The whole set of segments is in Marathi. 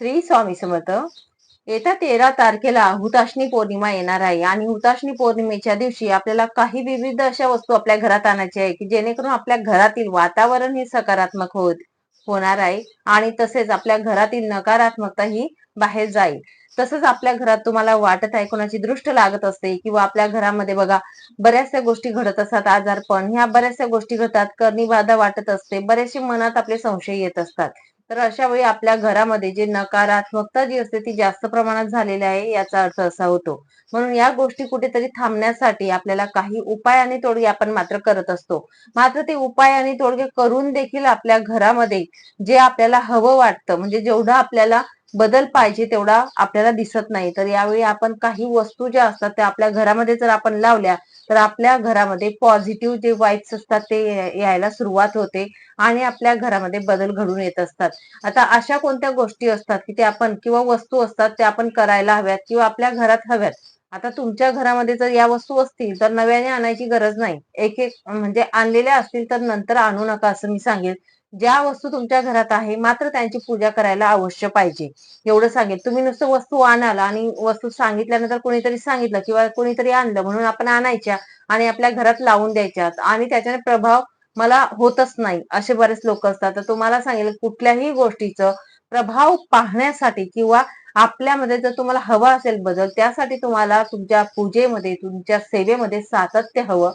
श्री स्वामी समर्थ येत्या तेरा तारखेला हुताशनी पौर्णिमा येणार आहे आणि हुताशनी पौर्णिमेच्या दिवशी आपल्याला काही विविध अशा वस्तू आपल्या घरात आणायच्या आहे की जेणेकरून आपल्या घरातील वातावरण हे सकारात्मक होत होणार आहे आणि तसेच आपल्या घरातील नकारात्मकता ही बाहेर जाईल. तसंच आपल्या घरात तुम्हाला वाटत आहे कोणाची दृष्ट लागत असते किंवा आपल्या घरामध्ये बघा बऱ्याचशा गोष्टी घडत असतात आजारपण ह्या बऱ्याचशा गोष्टी घडतात करणी बाधा वाटत असते बरेचसे मनात आपले संशय येत असतात. तर अशा वेळी आपल्या घरामध्ये जे नकारात्मकता जी असते ती जास्त प्रमाणात झालेली आहे याचा अर्थ असा होतो. म्हणून या गोष्टी कुठेतरी थांबण्यासाठी आपल्याला काही उपाय आणि तोडगे आपण मात्र करत असतो. मात्र ते उपाय आणि तोडगे करून देखील आपल्या घरामध्ये जे आपल्याला हवं वाटतं म्हणजे जेवढं आपल्याला बदल पाहिजे तेवढा आपल्याला दिसत नाही. तर यावेळी आपण काही वस्तू ज्या असतात त्या आपल्या घरामध्ये जर आपण लावल्या तर आपल्या घरामध्ये पॉझिटिव्ह जे वाईब्स असतात ते यायला सुरुवात होते आणि आपल्या घरामध्ये बदल घडून येत असतात. आता अशा कोणत्या गोष्टी असतात की ते आपण किंवा वस्तू असतात त्या आपण करायला हव्यात किंवा आपल्या घरात हव्यात? आता तुमच्या घरामध्ये जर या वस्तू असतील तर नव्याने आणायची गरज नाही. एक एक म्हणजे आणलेल्या असतील तर नंतर आणू नका असं मी सांगेल ज्या वस्तू तुमच्या घरात आहे मात्र त्यांची पूजा करायला अवश्य पाहिजे. एवढं सांगेल तुम्ही नुसतं वस्तू आणाल आणि वस्तू सांगितल्यानंतर कोणीतरी सांगितलं किंवा कोणीतरी आणलं म्हणून आपण आणायच्या आणि आपल्या घरात लावून द्यायच्या. आणि त्याच्याने प्रभाव मला होतच नाही असे बरेच लोक असतात. तर तुम्हाला सांगेल कुठल्याही गोष्टीचं प्रभाव पाहण्यासाठी किंवा आपल्यामध्ये जर तुम्हाला हवा असेल बदल त्यासाठी तुम्हाला तुमच्या पूजेमध्ये तुमच्या सेवेमध्ये सातत्य हवं.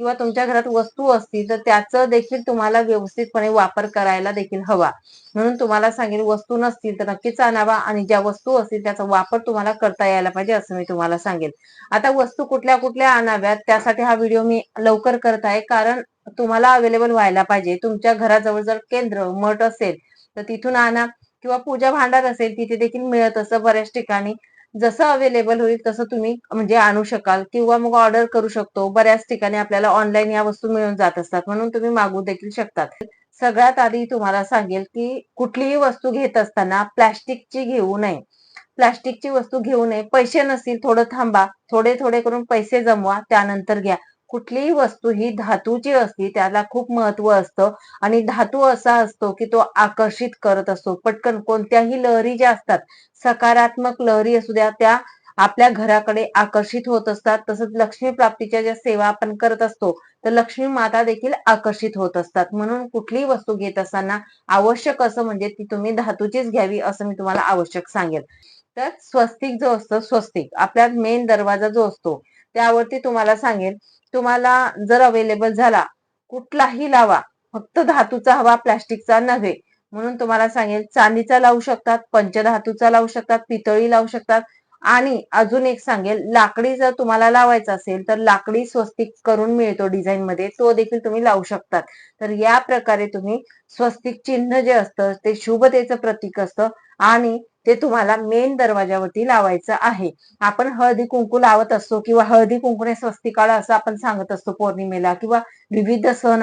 किंवा तुमच्या घरात वस्तू असतील तर त्याचं देखील तुम्हाला व्यवस्थितपणे वापर करायला देखील हवा. म्हणून तुम्हाला सांगेल वस्तू नसतील तर नक्कीच आणावा आणि ज्या वस्तू असतील त्याचा वापर तुम्हाला करता यायला पाहिजे असं मी तुम्हाला सांगेल आता वस्तू कुठल्या कुठल्या आणाव्यात त्यासाठी हा व्हिडिओ मी लवकर करत आहे कारण तुम्हाला अवेलेबल व्हायला पाहिजे. तुमच्या घराजवळ जर केंद्र मठ असेल तर तिथून आणा किंवा पूजा भांडार असेल तिथे देखील मिळत असं बऱ्याच ठिकाणी जसं अवेलेबल होईल तसं तुम्ही म्हणजे आणू शकाल किंवा मग ऑर्डर करू शकतो. बऱ्याच ठिकाणी आपल्याला ऑनलाईन या वस्तू मिळून जात असतात म्हणून तुम्ही मागू देखील शकतात. सगळ्यात आधी तुम्हाला सांगेल की कुठलीही वस्तू घेत असताना प्लॅस्टिकची घेऊ नये. प्लॅस्टिकची वस्तू घेऊ नये. पैसे नसतील थोडं थांबा. थोडे थोडे करून पैसे जमवा त्यानंतर घ्या. कुठलीही वस्तू ही धातूची असती त्याला खूप महत्त्व असतं. आणि धातू असा असतो की तो आकर्षित करत असतो. पटकन कोणत्याही लहरी ज्या असतात सकारात्मक लहरी असू द्या त्या आपल्या घराकडे आकर्षित होत असतात. तसंच लक्ष्मी प्राप्तीच्या ज्या सेवा आपण करत असतो तर लक्ष्मी माता देखील आकर्षित होत असतात. म्हणून कुठलीही वस्तू घेत असताना आवश्यक असं म्हणजे ती तुम्ही धातूचीच घ्यावी असं मी तुम्हाला आवश्यक सांगेल. तर स्वस्तिक जो असतो स्वस्तिक आपल्या मेन दरवाजा जो असतो त्यावरती तुम्हाला सांगेल तुम्हाला जर अवेलेबल झाला कुठलाही लावा. फक्त धातूचा हवा प्लास्टिकचा नव्हे. म्हणून तुम्हाला सांगेल चांदीचा लावू शकतात पंचधातूचा लावू शकतात पितळी लावू शकतात. आणि अजून एक सांगेल लाकडी जर तुम्हाला लावायचा असेल तर लाकडी स्वस्तिक करून मिळतो डिझाईन मध्ये. तो देखील तुम्ही लावू शकतात. तर या प्रकारे तुम्ही स्वस्तिक चिन्ह जे असतं ते शुभतेचं प्रतीक असतं. आणि ते तुम्हाला मेन दरवाजावरती लावायचं आहे. आपण हळदी कुंकू लावत असतो किंवा हळदी कुंकूने स्वस्तिकाला असं आपण सांगत असतो पौर्णिमेला किंवा विविध सण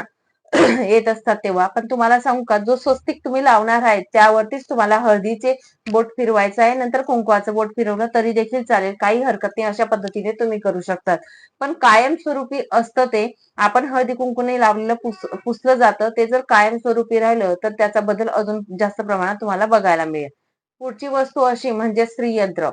येत असतात तेव्हा. पण तुम्हाला सांगू का जो स्वस्तिक तुम्ही लावणार आहे त्यावरतीच तुम्हाला हळदीचे बोट फिरवायचं आहे. नंतर कुंकवाचं बोट फिरवलं तरी देखील चालेल. काही हरकत नाही अशा पद्धतीने तुम्ही करू शकतात. पण कायमस्वरूपी असतं ते. आपण हळदी कुंकूने लावलेलं पुस पुसलं जातं. ते जर कायमस्वरूपी राहिलं तर त्याचा बदल अजून जास्त प्रमाणात तुम्हाला बघायला मिळेल. पुढची वस्तू अशी म्हणजे श्रीयंत्र.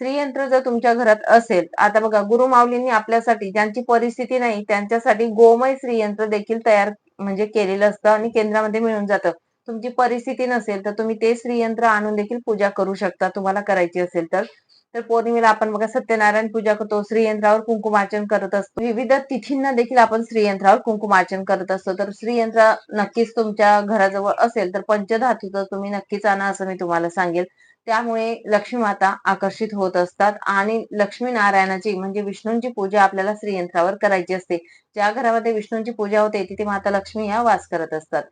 श्रीयंत्र जर तुमच्या घरात असेल आता बघा गुरुमाऊलींनी आपल्यासाठी ज्यांची परिस्थिती नाही त्यांच्यासाठी गोमय श्रीयंत्र देखील तयार म्हणजे केलेलं असतं आणि केंद्रामध्ये मिळून जातं. तुमची परिस्थिती नसेल तर तुम्ही ते श्रीयंत्र आणून देखील पूजा करू शकता तुम्हाला करायची असेल तर. तर पौर्णिमेला आपण बघा सत्यनारायण पूजा करतो श्रीयंत्रावर कुंकुमार्चन करत असतो. विविध तिथींना देखील आपण श्रीयंत्रावर कुंकुमार्चन करत असतो. तर श्रीयंत्र नक्कीच तुमच्या घराजवळ असेल तर पंचधातूचं तुम्ही नक्कीच आणा असं मी तुम्हाला सांगेल. त्यामुळे लक्ष्मी माता आकर्षित होत असतात आणि लक्ष्मी नारायणाची म्हणजे विष्णूंची पूजा आपल्याला श्रीयंत्रावर करायची असते. ज्या घरामध्ये विष्णूंची पूजा होते तिथे माता लक्ष्मी या वास करत असतात.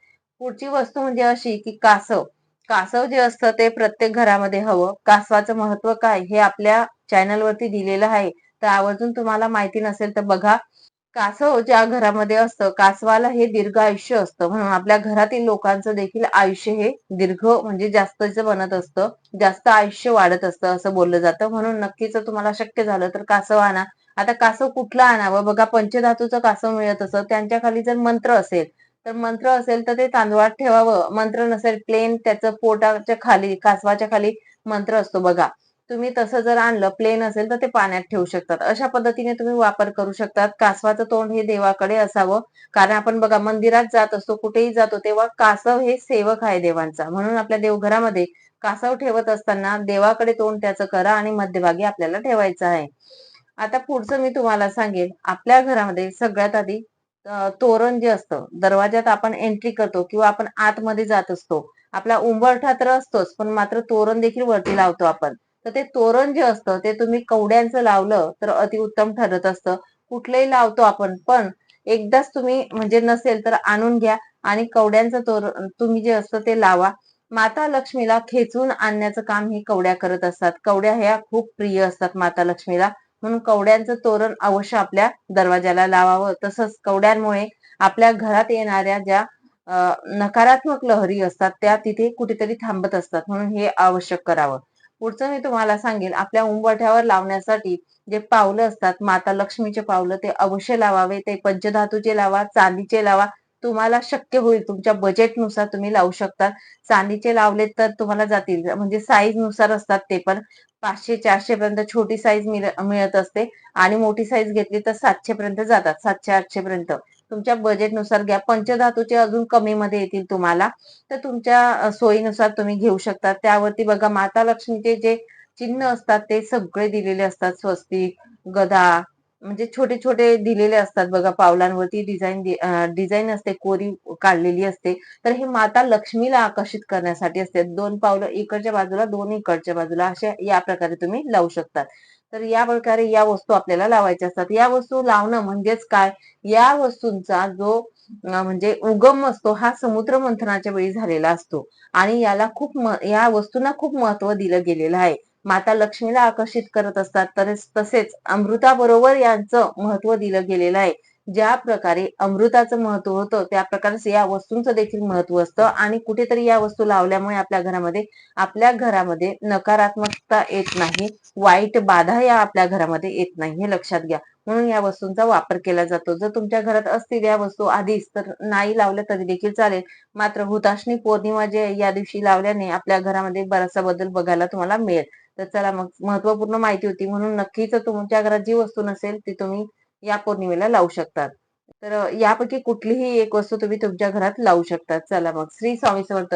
पुढची वस्तू म्हणजे अशी की कासव. कासव जे असतं ते प्रत्येक घरामध्ये हवं. कासवाचं महत्त्व काय? हे आपल्या चॅनलवरती दिलेलं आहे. तर आवर्जून तुम्हाला माहिती नसेल तर बघा. कासव ज्या घरामध्ये असतं कासवाला हे दीर्घ आयुष्य असतं. म्हणून आपल्या घरातील लोकांचं देखील आयुष्य हे दीर्घ म्हणजे जास्तच बनत असतं. जास्त आयुष्य वाढत असतं असं बोललं जातं. म्हणून नक्कीच तुम्हाला शक्य झालं तर कासव आणा. आता कासव कुठला आणावं? बघा पंचधातूचं कासव मिळत असं त्यांच्या खाली जर मंत्र असेल तर मंत्र असेल तर ते तांदूळात ठेवावं. मंत्र नसेल प्लेन त्याचं पोटाच्या खाली कासवाच्या खाली मंत्र असतो बघा. तुम्ही तसं जर आणलं प्लेन असेल तर ते पाण्यात ठेवू शकतात. अशा पद्धतीने तुम्ही वापर करू शकतात. कासवाचं तोंड हे देवाकडे असावं. कारण आपण बघा मंदिरात जात असतो कुठेही जातो तेव्हा कासव हे सेवक आहे देवांचा. म्हणून आपल्या देवघरामध्ये कासव ठेवत असताना देवाकडे तोंड त्याचं करा आणि मध्यभागी आपल्याला ठेवायचं आहे. आता पुढचं मी तुम्हाला सांगेन. आपल्या घरामध्ये सगळ्यात आधी तोरण जे असतं दरवाजात आपण एंट्री करतो किंवा आपण आतमध्ये जात असतो. आपला उंबरठा तर असतोच पण मात्र तोरण देखील वरती लावतो आपण. तर ते तोरण जे असतं ते तुम्ही कवड्यांचं लावलं तर अतिउत्तम ठरत असतं. कुठलंही लावतो आपण पण एकदाच तुम्ही म्हणजे नसेल तर आणून घ्या आणि कवड्यांचं तोरण तुम्ही जे असतं ते लावा. माता लक्ष्मीला खेचून आणण्याचं काम हे कवड्या करत असतात. कवड्या ह्या खूप प्रिय असतात माता लक्ष्मीला. म्हणून कवड्यांचं तोरण अवश्य आपल्या दरवाजाला लावावं. तसंच कवड्यांमुळे आपल्या घरात येणाऱ्या ज्या नकारात्मक लहरी असतात त्या तिथे कुठेतरी थांबत असतात. म्हणून हे आवश्यक करावं. पुढचं मी तुम्हाला सांगेल आपल्या उंबरठ्यावर लावण्यासाठी जे पावलं असतात माता लक्ष्मीचे पावलं ते अवश्य लावावे. ते पंचधातूचे लावा चांदीचे लावा तुम्हाला शक्य होईल तुमच्या बजेटनुसार तुम्ही लावू शकता. चांदीचे लावले तर तुम्हाला जातील म्हणजे साईजनुसार असतात ते पण. पाचशे चारशे पर्यंत छोटी साईज मिळत असते आणि मोठी साईज घेतली तर सातशे पर्यंत जातात सातशे आठशे पर्यंत. तुमच्या बजेटनुसार घ्या. पंचधातूचे अजून कमी मध्ये येतील तुम्हाला. तर तुमच्या सोयीनुसार तुम्ही घेऊ शकता. त्यावरती बघा माता लक्ष्मीचे जे चिन्ह असतात ते सगळे दिलेले असतात. स्वस्तिक गदा म्हणजे छोटे छोटे दिलेले असतात बघा पावलांवरती डिझाईन डिझाईन असते कोरी काढलेली असते. तर हे माता लक्ष्मीला आकर्षित करण्यासाठी असते. दोन पावलं इकडच्या बाजूला दोन इकडच्या बाजूला अशा या प्रकारे तुम्ही लावू शकतात. तर या प्रकारे या वस्तू आपल्याला लावायच्या असतात. या वस्तू लावणं म्हणजेच काय? या वस्तूंचा जो म्हणजे उगम असतो हा समुद्र मंथनाच्या वेळी झालेला असतो. आणि याला खूप या वस्तूंना खूप महत्त्व दिलं गेलेलं आहे. माता लक्ष्मीला आकर्षित करत असतात. तर तसेच अमृताबरोबर यांचं महत्त्व दिलं गेलेलं आहे. ज्या प्रकारे अमृताचं महत्त्व होतं त्या प्रकारे या वस्तूंचं देखील महत्त्व असतं. आणि कुठेतरी या वस्तू लावल्यामुळे आपल्या घरामध्ये आपल्या घरामध्ये नकारात्मकता येत नाही. वाईट बाधा या आपल्या घरामध्ये येत नाही हे लक्षात घ्या. म्हणून या वस्तूंचा वापर केला जातो. जर तुमच्या घरात असतील या वस्तू आधीच तर नाही लावल्या तरी देखील चालेल. मात्र हुताशनी पौर्णिमा जे या दिवशी लावल्याने आपल्या घरामध्ये बराचसा बदल बघायला तुम्हाला मिळेल. तर चला मग महत्त्वपूर्ण माहिती होती. म्हणून नक्कीच तुमच्या घरात जी वस्तू नसेल ती तुम्ही या पौर्णिमेला लावू शकतात. तर यापैकी कुठलीही एक वस्तू तुम्ही तुमच्या घरात लावू शकतात. चला मग श्री स्वामी समर्थ.